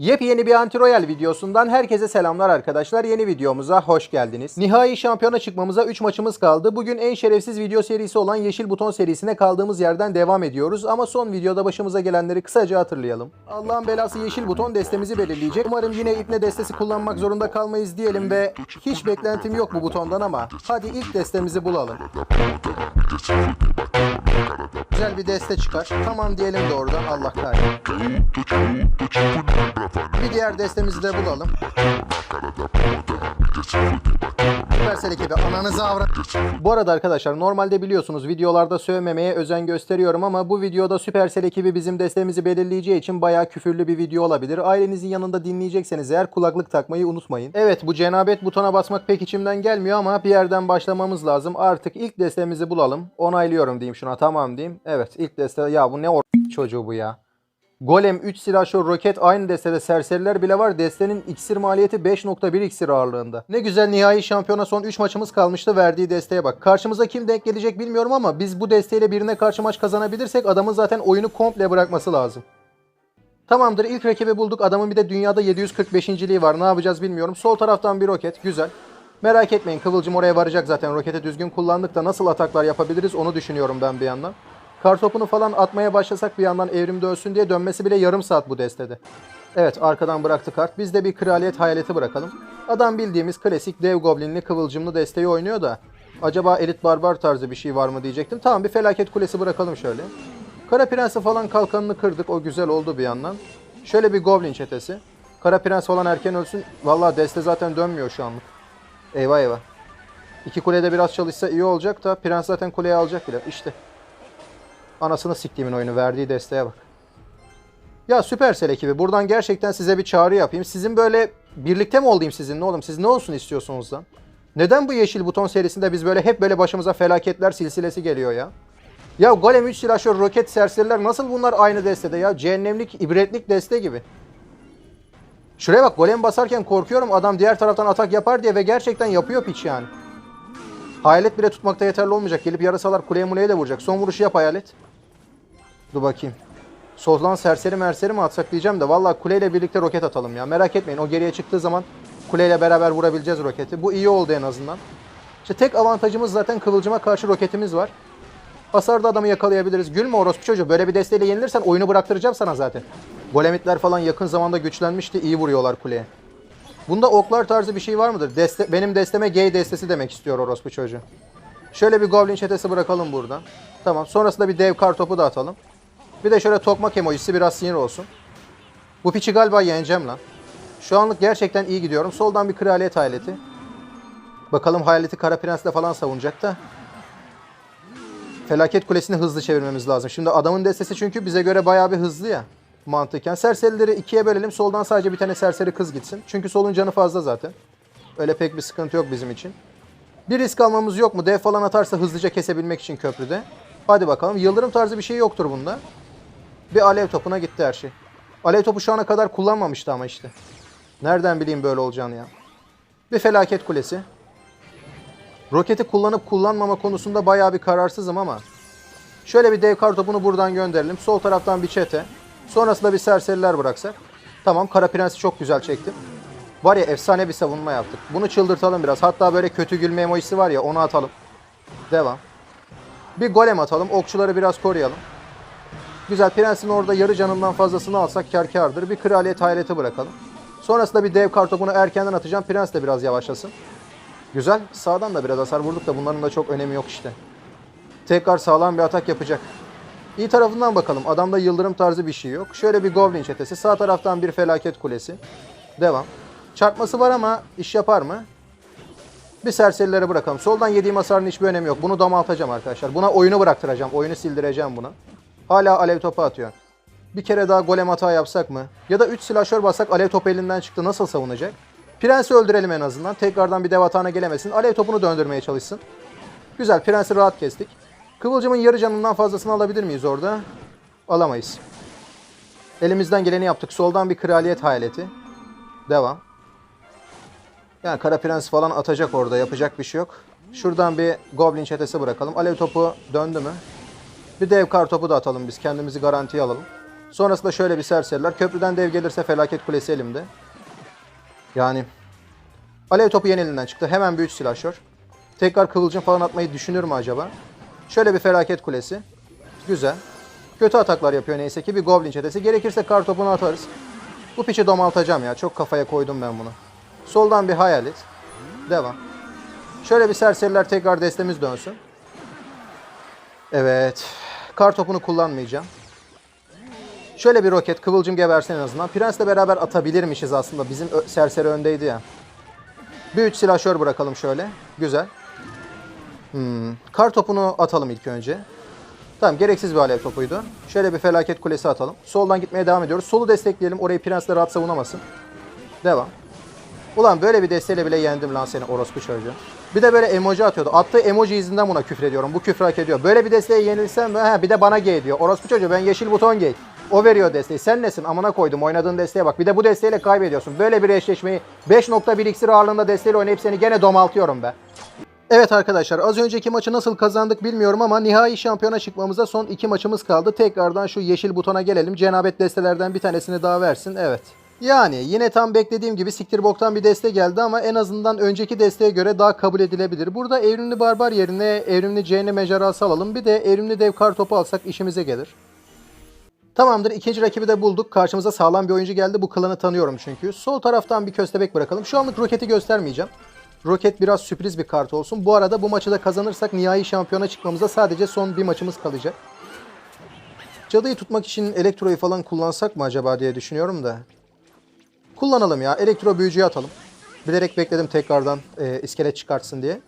Yepyeni bir Anti-Royal videosundan herkese selamlar arkadaşlar. Yeni videomuza hoş geldiniz. Nihai şampiyona çıkmamıza 3 maçımız kaldı. Bugün en şerefsiz video serisi olan Yeşil Buton serisine kaldığımız yerden devam ediyoruz. Ama son videoda başımıza gelenleri kısaca hatırlayalım. Allah'ın belası Yeşil Buton destemizi belirleyecek. Umarım yine ipne destesi kullanmak zorunda kalmayız diyelim ve hiç beklentim yok bu butondan ama hadi ilk destemizi bulalım. Güzel bir deste çıkar. Tamam diyelim de oradan Allah kahretsin. Bir diğer destemizi de bulalım. Süpersel ekibi ananızı avrat. Bu arada arkadaşlar normalde biliyorsunuz videolarda sövmemeye özen gösteriyorum ama bu videoda Süpersel ekibi bizim destemizi belirleyeceği için bayağı küfürlü bir video olabilir. Ailenizin yanında dinleyecekseniz eğer kulaklık takmayı unutmayın. Evet bu cenabet butona basmak pek içimden gelmiyor ama bir yerden başlamamız lazım. Artık ilk destemizi bulalım. Onaylıyorum diyeyim şuna tamam diyeyim. Evet ilk deste ya bu ne or çocuğu bu ya. Golem 3 silahşör roket aynı destede serseriler bile var. Destenin iksir maliyeti 5.1 iksir ağırlığında. Ne güzel nihai şampiyona son 3 maçımız kalmıştı verdiği desteğe bak. Karşımıza kim denk gelecek bilmiyorum ama biz bu desteğiyle birine karşı maç kazanabilirsek adamın zaten oyunu komple bırakması lazım. Tamamdır ilk rakibi bulduk. Adamın bir de dünyada 745.liği var. Ne yapacağız bilmiyorum. Sol taraftan bir roket. Güzel. Merak etmeyin Kıvılcım oraya varacak zaten. Roketi düzgün kullandık da nasıl ataklar yapabiliriz onu düşünüyorum ben bir yandan. Kartopunu falan atmaya başlasak bir yandan evrim dönsün diye dönmesi bile yarım saat bu destede. Evet arkadan bıraktı kart. Biz de bir kraliyet hayaleti bırakalım. Adam bildiğimiz klasik dev goblinli kıvılcımlı desteği oynuyor da. Acaba elit barbar tarzı bir şey var mı diyecektim. Tamam bir felaket kulesi bırakalım şöyle. Kara Prens'i falan kalkanını kırdık. O güzel oldu bir yandan. Şöyle bir goblin çetesi. Kara Prens falan erken ölsün. Vallahi deste zaten dönmüyor şu anlık. Eyvah eyvah. İki kulede biraz çalışsa iyi olacak da Prens zaten kuleyi alacak bile. İşte. Anasını siktiğimin oyunu verdiği desteğe bak. Ya Supercell ekibi buradan gerçekten size bir çağrı yapayım. Sizin böyle birlikte mi olayım sizinle oğlum? Siz ne olsun istiyorsunuz lan? Neden bu yeşil buton serisinde biz böyle hep böyle başımıza felaketler silsilesi geliyor ya? Ya Golem 3 silahşör roket serseriler nasıl bunlar aynı destede ya? Cehennemlik, ibretlik deste gibi. Şuraya bak golem basarken korkuyorum adam diğer taraftan atak yapar diye ve gerçekten yapıyor piç yani. Hayalet bile tutmakta yeterli olmayacak. Gelip yarasalar kuleye muleye de vuracak. Son vuruşu yap hayalet. Dur bakayım. Soldan serseri merseri mi atsak diyeceğim de vallahi kuleyle birlikte roket atalım ya. Merak etmeyin o geriye çıktığı zaman kuleyle beraber vurabileceğiz roketi. Bu iyi oldu en azından. İşte tek avantajımız zaten kıvılcıma karşı roketimiz var. Hasarda adamı yakalayabiliriz. Gülme orospu çocuğu. Böyle bir desteğiyle yenilirsen oyunu bıraktıracağım sana zaten. Golemitler falan yakın zamanda güçlenmişti. iyi vuruyorlar kuleye. Bunda oklar tarzı bir şey var mıdır? Deste, benim desteme gay destesi demek istiyor orospu çocuğu. Şöyle bir goblin çetesi bırakalım buradan. Tamam. Sonrasında bir dev kar topu da atalım. Bir de şöyle tokmak emojisi biraz sinir olsun. Bu piçi galiba yeneceğim lan. Şu anlık gerçekten iyi gidiyorum. Soldan bir kraliyet hayaleti. Bakalım hayaleti kara prensle falan savunacak da. Felaket kulesini hızlı çevirmemiz lazım. Şimdi adamın destesi çünkü bize göre bayağı bir hızlı ya. Mantıken. Serserileri ikiye bölelim. Soldan sadece bir tane serseri kız gitsin. Çünkü solun canı fazla zaten. Öyle pek bir sıkıntı yok bizim için. Bir risk almamız yok mu? Dev falan atarsa hızlıca kesebilmek için köprüde. Hadi bakalım. Yıldırım tarzı bir şey yoktur bunda. Bir alev topuna gitti her şey. Alev topu şu ana kadar kullanmamıştı ama işte. Nereden bileyim böyle olacağını ya. Bir felaket kulesi. Roketi kullanıp kullanmama konusunda bayağı bir kararsızım ama. Şöyle bir dev kar topunu buradan gönderelim. Sol taraftan bir çete. Sonrasında bir serseriler bıraksak. Tamam Kara Prens'i çok güzel çektim. Var ya efsane bir savunma yaptık. Bunu çıldırtalım biraz. Hatta böyle kötü gülme emojisi var ya onu atalım. Devam. Bir golem atalım. Okçuları biraz koruyalım. Güzel Prens'in orada yarı canından fazlasını alsak kar kardır. Bir kraliyet hayreti bırakalım. Sonrasında bir dev kartopunu erkenden atacağım. Prens de biraz yavaşlasın. Güzel. Sağdan da biraz hasar vurduk da bunların da çok önemi yok işte. Tekrar sağlam bir atak yapacak. İyi tarafından bakalım. Adamda yıldırım tarzı bir şey yok. Şöyle bir goblin çetesi. Sağ taraftan bir felaket kulesi. Devam. Çarpması var ama iş yapar mı? Bir serserilere bırakalım. Soldan yediğim hasarın hiçbir önemi yok. Bunu damaltacağım arkadaşlar. Buna oyunu bıraktıracağım. Oyunu sildireceğim buna. Hala alev topu atıyor. Bir kere daha golem hata yapsak mı? Ya da 3 silahşör bassak alev topu elinden çıktı. Nasıl savunacak? Prensi öldürelim en azından. Tekrardan bir dev hatana gelemesin. Alev topunu döndürmeye çalışsın. Güzel. Prensi rahat kestik. Kıvılcımın yarı canından fazlasını alabilir miyiz orada? Alamayız. Elimizden geleni yaptık. Soldan bir kraliyet hayaleti. Devam. Yani kara prens falan atacak orada. Yapacak bir şey yok. Şuradan bir goblin çetesi bırakalım. Alev topu döndü mü? Bir dev kar topu da atalım biz. Kendimizi garantiye alalım. Sonrasında şöyle bir serseriler. Köprüden dev gelirse felaket kulesi elimde. Yani alev topu yeni elinden çıktı. Hemen 3 silahşör. Tekrar kıvılcım falan atmayı düşünür mü acaba? Şöyle bir felaket kulesi. Güzel. Kötü ataklar yapıyor neyse ki. Bir goblin çetesi. Gerekirse kar topunu atarız. Bu piçi domaltacağım ya. Çok kafaya koydum ben bunu. Soldan bir hayalet. Devam. Şöyle bir serseriler tekrar destemiz dönsün. Evet. Kar topunu kullanmayacağım. Şöyle bir roket kıvılcım gebersin en azından. Prens'le beraber atabilirmişiz aslında. Bizim serseri öndeydi ya. Bir üç silahşör bırakalım şöyle. Güzel. Hmm. Kar topunu atalım ilk önce. Tamam gereksiz bir alev topuydu. Şöyle bir felaket kulesi atalım. Soldan gitmeye devam ediyoruz. Solu destekleyelim. Orayı Prens'le rahat savunamasın. Devam. Ulan böyle bir desteğiyle bile yendim lan seni orospu çocuğu. Bir de böyle emoji atıyordu. Attığı emoji yüzünden buna küfür ediyorum. Bu küfür hak ediyor. Böyle bir desteğe yenilsem he, bir de bana gay diyor. Orospu çocuğu ben yeşil buton gay. O veriyor desteği. Sen nesin? Amına koydum. Oynadığın desteğe bak. Bir de bu desteğiyle kaybediyorsun. Böyle bir eşleşmeyi 5.1 iksir ağırlığında desteğiyle oynayıp seni gene domaltıyorum be. Evet arkadaşlar az önceki maçı nasıl kazandık bilmiyorum ama nihai şampiyona çıkmamıza son iki maçımız kaldı. Tekrardan şu yeşil butona gelelim. Cenabet destelerden bir tanesini daha versin. Evet. Yani yine tam beklediğim gibi siktir boktan bir deste geldi ama en azından önceki desteğe göre daha kabul edilebilir. Burada evrimli barbar yerine evrimli cehennem ejderhası alalım. Bir de evrimli dev kar topu alsak işimize gelir. Tamamdır ikinci rakibi de bulduk. Karşımıza sağlam bir oyuncu geldi. Bu klanı tanıyorum çünkü. Sol taraftan bir köstebek bırakalım. Şu anlık roketi göstermeyeceğim. Roket biraz sürpriz bir kart olsun. Bu arada bu maçı da kazanırsak nihai şampiyona çıkmamıza sadece son bir maçımız kalacak. Cadıyı tutmak için elektroyu falan kullansak mı acaba diye düşünüyorum da. Kullanalım ya. Elektro büyücüyü atalım. Bilerek bekledim tekrardan e, iskelet çıkartsın diye.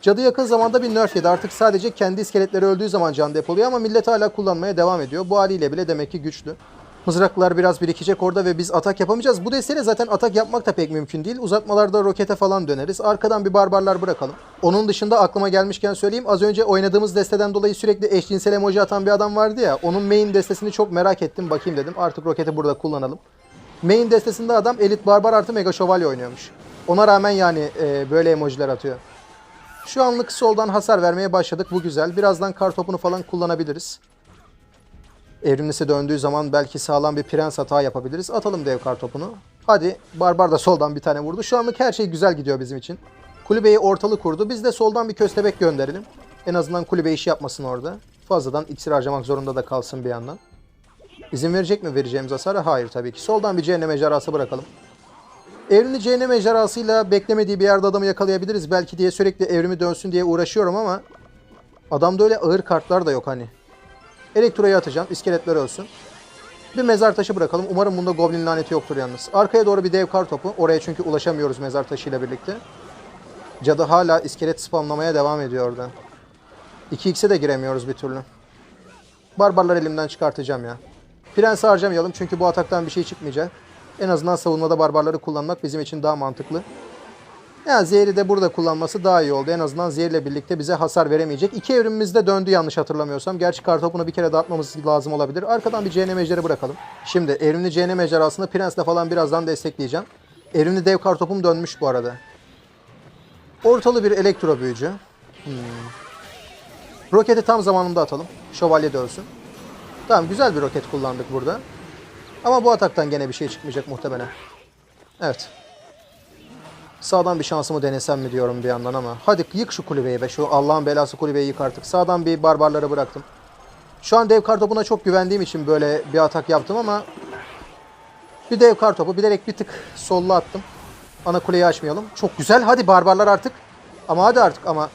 Cadı yakın zamanda bir nerf yedi. Artık sadece kendi iskeletleri öldüğü zaman can depoluyor ama millet hala kullanmaya devam ediyor. Bu haliyle bile demek ki güçlü. Mızraklar biraz birikecek orada ve biz atak yapamayacağız. Bu desteğiyle zaten atak yapmak da pek mümkün değil. Uzatmalarda rokete falan döneriz. Arkadan bir barbarlar bırakalım. Onun dışında aklıma gelmişken söyleyeyim. Az önce oynadığımız desteden dolayı sürekli eşcinsel emoji atan bir adam vardı ya. Onun main destesini çok merak ettim. Bakayım dedim. Artık roketi burada kullanalım. Main destesinde adam elit barbar artı mega şövalye oynuyormuş. Ona rağmen yani e, böyle emojiler atıyor. Şu anlık soldan hasar vermeye başladık. Bu güzel. Birazdan kar topunu falan kullanabiliriz. Evrimlisi döndüğü zaman belki sağlam bir prens hata yapabiliriz. Atalım dev kar topunu. Hadi Barbar da soldan bir tane vurdu. Şu anlık her şey güzel gidiyor bizim için. Kulübeyi ortalı kurdu. Biz de soldan bir köstebek gönderelim. En azından kulübe işi yapmasın orada. Fazladan iksir harcamak zorunda da kalsın bir yandan. İzin verecek mi vereceğimiz hasara? Hayır tabii ki. Soldan bir cehennem ejderhası bırakalım. Evrimli cehennem ejderhasıyla beklemediği bir yerde adamı yakalayabiliriz belki diye sürekli evrimi dönsün diye uğraşıyorum ama adamda öyle ağır kartlar da yok hani. Elektroyu atacağım. iskeletler ölsün. Bir mezar taşı bırakalım. Umarım bunda goblin laneti yoktur yalnız. Arkaya doğru bir dev kar topu. Oraya çünkü ulaşamıyoruz mezar taşıyla birlikte. Cadı hala iskelet spamlamaya devam ediyor orada. 2x'e de giremiyoruz bir türlü. Barbarlar elimden çıkartacağım ya. Prensi harcamayalım çünkü bu ataktan bir şey çıkmayacak. En azından savunmada barbarları kullanmak bizim için daha mantıklı. Yani zehri de burada kullanması daha iyi oldu. En azından zehirle birlikte bize hasar veremeyecek. İki evrimimiz de döndü yanlış hatırlamıyorsam. Gerçi kartopunu bir kere dağıtmamız lazım olabilir. Arkadan bir cehennem ejderi bırakalım. Şimdi evrimli cehennem ejderhasını Prens'le falan birazdan destekleyeceğim. Evrimli dev kartopum dönmüş bu arada. Ortalı bir elektro büyücü. Hmm. Roketi tam zamanında atalım. Şövalye de ölsün. Tamam güzel bir roket kullandık burada. Ama bu ataktan gene bir şey çıkmayacak muhtemelen. Evet. Sağdan bir şansımı denesem mi diyorum bir yandan ama. Hadi yık şu kulübeyi be. Şu Allah'ın belası kulübeyi yık artık. Sağdan bir barbarları bıraktım. Şu an dev kartopuna çok güvendiğim için böyle bir atak yaptım ama bir dev kartopu bilerek bir tık solla attım. Ana kuleyi açmayalım. Çok güzel. Hadi barbarlar artık. Ama hadi artık ama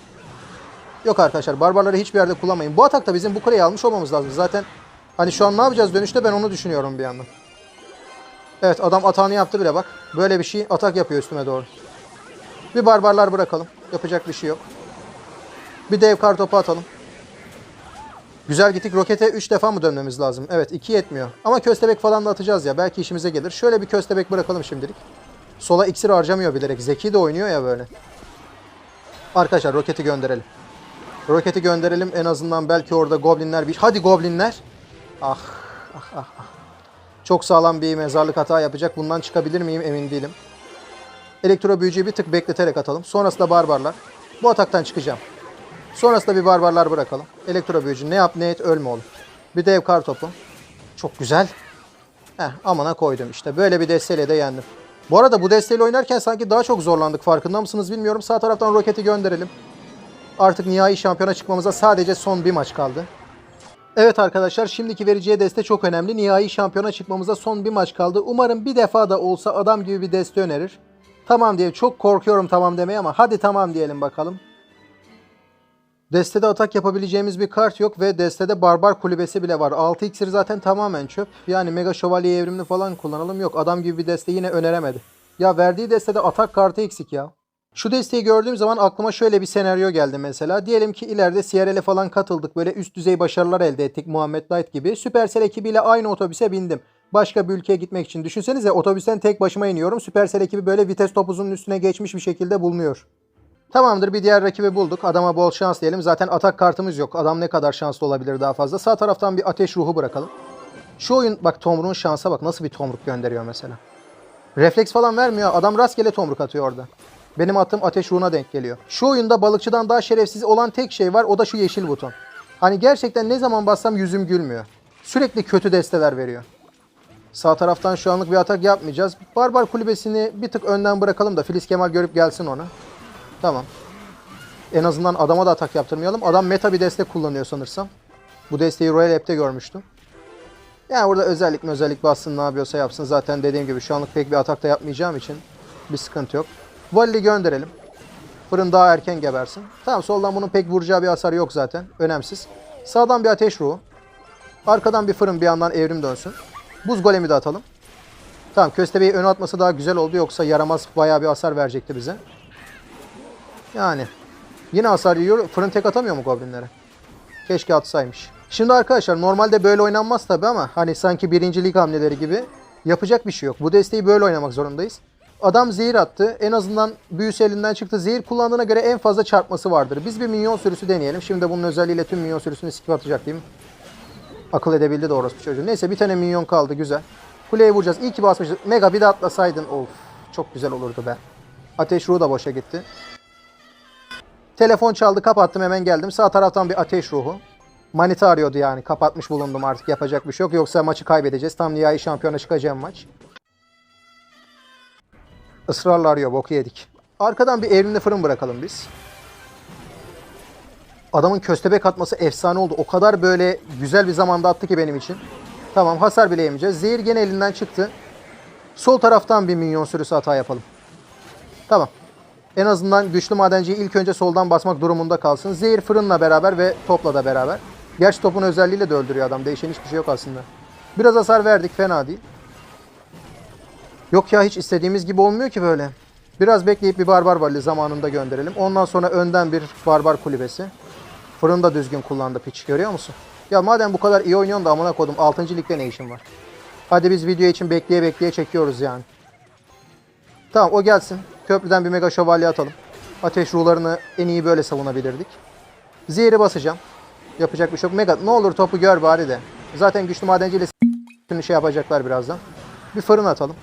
Yok arkadaşlar barbarları hiçbir yerde kullanmayın. Bu atakta bizim bu kuleyi almış olmamız lazım. Zaten hani şu an ne yapacağız dönüşte ben onu düşünüyorum bir yandan. Evet adam atağını yaptı bile bak. Böyle bir şey atak yapıyor üstüme doğru. Bir barbarlar bırakalım. Yapacak bir şey yok. Bir dev kar topu atalım. Güzel gittik. Rokete 3 defa mı dönmemiz lazım? Evet 2 yetmiyor. Ama köstebek falan da atacağız ya. Belki işimize gelir. Şöyle bir köstebek bırakalım şimdilik. Sola iksir harcamıyor bilerek. Zeki de oynuyor ya böyle. Arkadaşlar roketi gönderelim. Roketi gönderelim. En azından belki orada goblinler bir... Hadi goblinler. Ah, ah, ah, ah. Çok sağlam bir mezarlık hata yapacak. Bundan çıkabilir miyim emin değilim. Elektro büyücüyü bir tık bekleterek atalım. Sonrasında barbarlar. Bu ataktan çıkacağım. Sonrasında bir barbarlar bırakalım. Elektro büyücü ne yap ne et ölme oğlum. Bir dev kar topu. Çok güzel. Heh amına koydum işte. Böyle bir desteğiyle de yendim. Bu arada bu desteğiyle oynarken sanki daha çok zorlandık farkında mısınız bilmiyorum. Sağ taraftan roketi gönderelim. Artık nihai şampiyona çıkmamıza sadece son bir maç kaldı. Evet arkadaşlar şimdiki vereceği deste çok önemli. Nihai şampiyona çıkmamıza son bir maç kaldı. Umarım bir defa da olsa adam gibi bir deste önerir. Tamam diye çok korkuyorum tamam demeye ama hadi tamam diyelim bakalım. Destede atak yapabileceğimiz bir kart yok ve destede barbar kulübesi bile var. 6 iksir zaten tamamen çöp. Yani mega şövalye evrimli falan kullanalım yok. Adam gibi bir deste yine öneremedi. Ya verdiği destede atak kartı eksik ya. Şu desteği gördüğüm zaman aklıma şöyle bir senaryo geldi mesela. Diyelim ki ileride CRL'e falan katıldık. Böyle üst düzey başarılar elde ettik Muhammed Light gibi. Supercell ekibiyle aynı otobüse bindim. Başka bir ülkeye gitmek için. Düşünsenize otobüsten tek başıma iniyorum. Supercell ekibi böyle vites topuzunun üstüne geçmiş bir şekilde bulunuyor. Tamamdır bir diğer rakibi bulduk. Adama bol şans diyelim. Zaten atak kartımız yok. Adam ne kadar şanslı olabilir daha fazla. Sağ taraftan bir ateş ruhu bırakalım. Şu oyun bak Tomruk'un şansa bak nasıl bir tomruk gönderiyor mesela. Refleks falan vermiyor. Adam rastgele tomruk atıyor orada. Benim attığım ateş ruhuna denk geliyor. Şu oyunda balıkçıdan daha şerefsiz olan tek şey var. O da şu yeşil buton. Hani gerçekten ne zaman bassam yüzüm gülmüyor. Sürekli kötü desteler veriyor. Sağ taraftan şu anlık bir atak yapmayacağız. Barbar kulübesini bir tık önden bırakalım da Filiz Kemal görüp gelsin onu. Tamam. En azından adama da atak yaptırmayalım. Adam meta bir destek kullanıyor sanırsam. Bu desteği Royal App'te görmüştüm. Yani burada özellik mi özellik bassın ne yapıyorsa yapsın. Zaten dediğim gibi şu anlık pek bir atak da yapmayacağım için bir sıkıntı yok. Vali gönderelim. Fırın daha erken gebersin. Tamam soldan bunun pek vuracağı bir hasar yok zaten. Önemsiz. Sağdan bir ateş ruhu. Arkadan bir fırın bir yandan evrim dönsün. Buz golemi de atalım. Tamam köstebeği öne atması daha güzel oldu. Yoksa yaramaz bayağı bir hasar verecekti bize. Yani. Yine hasar yiyor. Fırın tek atamıyor mu goblinlere? Keşke atsaymış. Şimdi arkadaşlar normalde böyle oynanmaz tabi ama hani sanki birinci lig hamleleri gibi yapacak bir şey yok. Bu desteği böyle oynamak zorundayız. Adam zehir attı. En azından büyüsü elinden çıktı. Zehir kullandığına göre en fazla çarpması vardır. Biz bir minyon sürüsü deneyelim. Şimdi de bunun özelliğiyle tüm minyon sürüsünü skip atacak mi? Akıl edebildi de orospu çocuğu. Neyse bir tane minyon kaldı güzel. Kuleye vuracağız. İyi ki basmışız. Mega bir de atlasaydın. Of çok güzel olurdu be. Ateş ruhu da boşa gitti. Telefon çaldı kapattım hemen geldim. Sağ taraftan bir ateş ruhu. Manita arıyordu yani. Kapatmış bulundum artık yapacak bir şey yok. Yoksa maçı kaybedeceğiz. Tam nihai şampiyona çıkacağım maç. Israrla arıyor. Boku yedik. Arkadan bir evrimli fırın bırakalım biz. Adamın köstebek atması efsane oldu. O kadar böyle güzel bir zamanda attı ki benim için. Tamam hasar bile yemeyeceğiz. Zehir gene elinden çıktı. Sol taraftan bir minyon sürüsü hata yapalım. Tamam. En azından güçlü madenciyi ilk önce soldan basmak durumunda kalsın. Zehir fırınla beraber ve topla da beraber. Gerçi topun özelliğiyle de öldürüyor adam. Değişen hiçbir şey yok aslında. Biraz hasar verdik fena değil. Yok ya hiç istediğimiz gibi olmuyor ki böyle. Biraz bekleyip bir barbar vali zamanında gönderelim. Ondan sonra önden bir barbar kulübesi. Fırını da düzgün kullandı piç görüyor musun? Ya madem bu kadar iyi oynuyorsun da amına kodum 6. ligde ne işin var? Hadi biz video için bekleye bekleye çekiyoruz yani. Tamam o gelsin. Köprüden bir mega şövalye atalım. Ateş ruhlarını en iyi böyle savunabilirdik. Zehri basacağım. Yapacak bir şey yok. Mega ne olur topu gör bari de. Zaten güçlü madenciyle şey yapacaklar birazdan. Bir fırın atalım.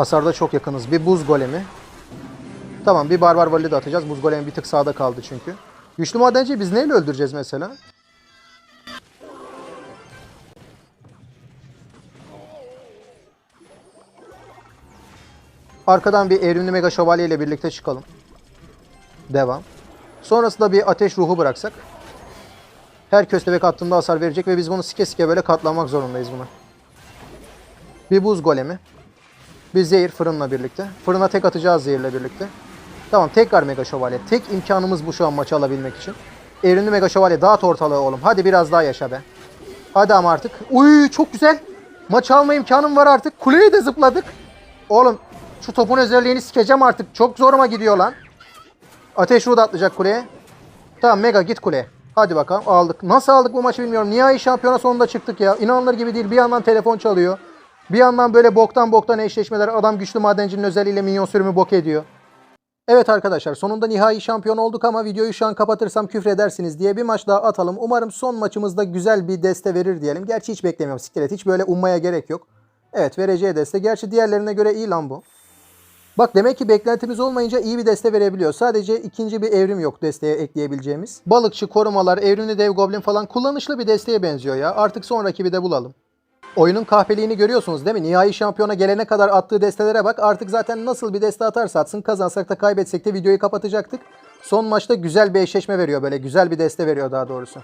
Hasarda çok yakınız. Bir buz golemi. Tamam bir barbar vali de atacağız. Buz golemi bir tık sağda kaldı çünkü. Güçlü madenciyi biz neyle öldüreceğiz mesela? Arkadan bir evrimli mega şövalye ile birlikte çıkalım. Devam. Sonrasında bir ateş ruhu bıraksak. Her köstebek attığında hasar verecek ve biz bunu sike sike böyle katlanmak zorundayız buna. Bir buz golemi. Bir zehir fırınla birlikte. Fırına tek atacağız zehirle birlikte. Tamam tekrar mega şövalye. Tek imkanımız bu şu an maçı alabilmek için. Evrimli mega şövalye dağıt ortalığı oğlum. Hadi biraz daha yaşa be. Hadi ama artık. Uy çok güzel. Maç alma imkanım var artık. Kuleye de zıpladık. Oğlum şu topun özelliğini sikeceğim artık. Çok zoruma gidiyor lan. Ateş ruhu da atlayacak kuleye. Tamam Mega git kuleye. Hadi bakalım aldık. Nasıl aldık bu maçı bilmiyorum. Nihai şampiyona sonunda çıktık ya. İnanılır gibi değil. Bir yandan telefon çalıyor. Bir yandan böyle boktan boktan eşleşmeler. Adam güçlü madencinin özelliğiyle minyon sürümü bok ediyor. Evet arkadaşlar sonunda nihai şampiyon olduk ama videoyu şu an kapatırsam küfredersiniz diye bir maç daha atalım. Umarım son maçımızda güzel bir deste verir diyelim. Gerçi hiç beklemiyorum. Siklet hiç böyle ummaya gerek yok. Evet vereceği deste. Gerçi diğerlerine göre iyi lan bu. Bak demek ki beklentimiz olmayınca iyi bir deste verebiliyor. Sadece ikinci bir evrim yok desteğe ekleyebileceğimiz. Balıkçı, korumalar, evrimli dev goblin falan kullanışlı bir desteğe benziyor ya. Artık son rakibi de bulalım. Oyunun kahpeliğini görüyorsunuz değil mi? Nihai şampiyona gelene kadar attığı destelere bak. Artık zaten nasıl bir deste atarsa atsın kazansak da kaybetsek de videoyu kapatacaktık. Son maçta güzel bir eşleşme veriyor böyle. Güzel bir deste veriyor daha doğrusu.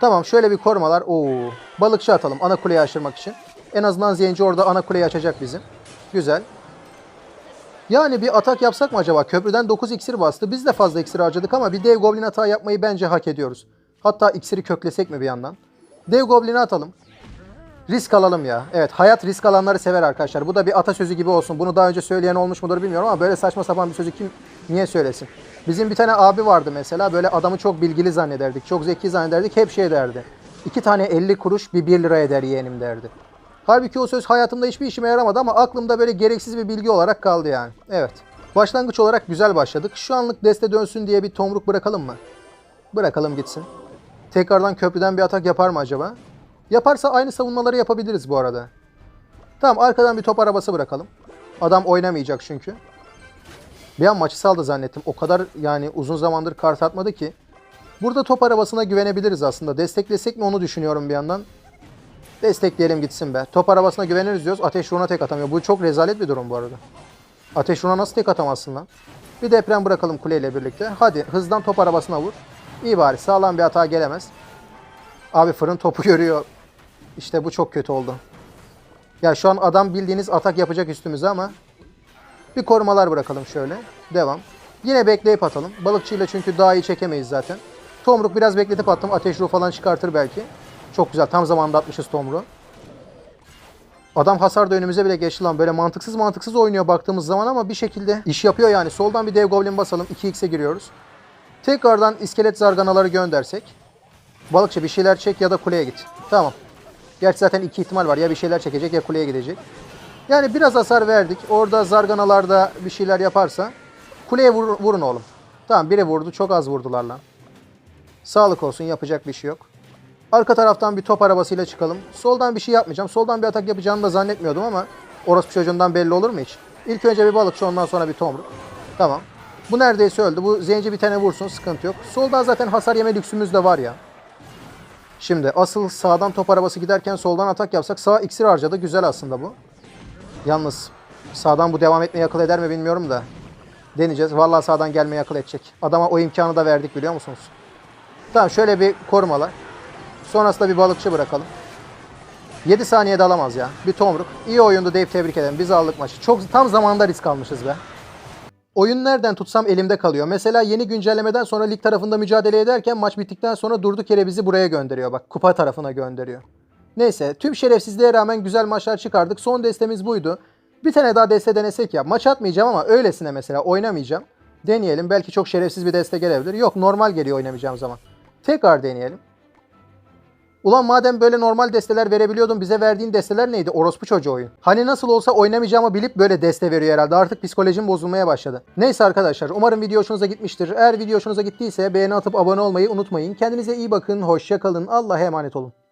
Tamam şöyle bir korumalar. Oo. Balıkçı atalım ana kuleyi aşırmak için. En azından zenci orada ana kuleyi açacak bizim. Güzel. Yani bir atak yapsak mı acaba? Köprüden 9 iksir bastı. Biz de fazla iksir harcadık ama bir dev goblin hata yapmayı bence hak ediyoruz. Hatta iksiri köklesek mi bir yandan? Dev goblini atalım. Risk alalım ya. Evet hayat risk alanları sever arkadaşlar. Bu da bir atasözü gibi olsun. Bunu daha önce söyleyen olmuş mudur bilmiyorum ama böyle saçma sapan bir sözü kim niye söylesin? Bizim bir tane abi vardı mesela. Böyle adamı çok bilgili zannederdik. Çok zeki zannederdik. Hep şey derdi. İki tane 50 kuruş bir 1 lira eder yeğenim derdi. Halbuki o söz hayatımda hiçbir işime yaramadı ama aklımda böyle gereksiz bir bilgi olarak kaldı yani. Evet. Başlangıç olarak güzel başladık. Şu anlık deste dönsün diye bir tomruk bırakalım mı? Bırakalım gitsin. Tekrardan köprüden bir atak yapar mı acaba? Yaparsa aynı savunmaları yapabiliriz bu arada. Tamam arkadan bir top arabası bırakalım. Adam oynamayacak çünkü. Bir an maçı saldı zannettim. O kadar yani uzun zamandır kart atmadı ki. Burada top arabasına güvenebiliriz aslında. Desteklesek mi onu düşünüyorum bir yandan. Destekleyelim gitsin be. Top arabasına güveniriz diyoruz. Ateş Runa tek atamıyor. Bu çok rezalet bir durum bu arada. Ateş Runa nasıl tek atamazsın lan? Bir deprem bırakalım kuleyle birlikte. Hadi hızdan top arabasına vur. İyi bari sağlam bir hata gelemez. Abi fırın topu görüyor. İşte bu çok kötü oldu. Ya şu an adam bildiğiniz atak yapacak üstümüze ama bir korumalar bırakalım şöyle. Devam. Yine bekleyip atalım. Balıkçıyla çünkü daha iyi çekemeyiz zaten. Tomruk biraz bekletip attım. Ateş ruh falan çıkartır belki. Çok güzel. Tam zamanında atmışız Tomruk'u. Adam hasar da önümüze bile geçti lan. Böyle mantıksız mantıksız oynuyor baktığımız zaman ama bir şekilde iş yapıyor yani. Soldan bir dev goblin basalım. 2x'e giriyoruz. Tekrardan iskelet zarganaları göndersek. Balıkçı bir şeyler çek ya da kuleye git. Tamam. Gerçi zaten iki ihtimal var. Ya bir şeyler çekecek ya kuleye gidecek. Yani biraz hasar verdik. Orada zarganalarda bir şeyler yaparsa kuleye vur- vurun oğlum. Tamam biri vurdu. Çok az vurdular lan. Sağlık olsun yapacak bir şey yok. Arka taraftan bir top arabasıyla çıkalım. Soldan bir şey yapmayacağım. Soldan bir atak yapacağını da zannetmiyordum ama orospu çocuğundan belli olur mu hiç? İlk önce bir balıkçı ondan sonra bir tomruk. Tamam. Bu neredeyse öldü. Bu zenci bir tane vursun sıkıntı yok. Soldan zaten hasar yeme lüksümüz de var ya. Şimdi asıl sağdan top arabası giderken soldan atak yapsak sağ iksir harcadı. Güzel aslında bu. Yalnız sağdan bu devam etmeye akıl eder mi bilmiyorum da. Deneyeceğiz. Vallahi sağdan gelmeye akıl edecek. Adama o imkanı da verdik biliyor musunuz? Tamam şöyle bir korumalar. Sonrasında bir balıkçı bırakalım. 7 saniyede alamaz ya. Bir tomruk. İyi oyundu deyip tebrik ederim. Biz aldık maçı. Çok tam zamanında risk almışız be. Oyun nereden tutsam elimde kalıyor. Mesela yeni güncellemeden sonra lig tarafında mücadele ederken maç bittikten sonra durduk yere bizi buraya gönderiyor. Bak kupa tarafına gönderiyor. Neyse tüm şerefsizliğe rağmen güzel maçlar çıkardık. Son destemiz buydu. Bir tane daha deste denesek ya. Maç atmayacağım ama öylesine mesela oynamayacağım. Deneyelim. Belki çok şerefsiz bir deste gelebilir. Yok normal geliyor oynamayacağım zaman. Tekrar deneyelim. Ulan madem böyle normal desteler verebiliyordun bize verdiğin desteler neydi? Orospu çocuğu oyun. Hani nasıl olsa oynamayacağımı bilip böyle deste veriyor herhalde. Artık psikolojim bozulmaya başladı. Neyse arkadaşlar umarım video hoşunuza gitmiştir. Eğer video hoşunuza gittiyse beğeni atıp abone olmayı unutmayın. Kendinize iyi bakın. Hoşça kalın. Allah'a emanet olun.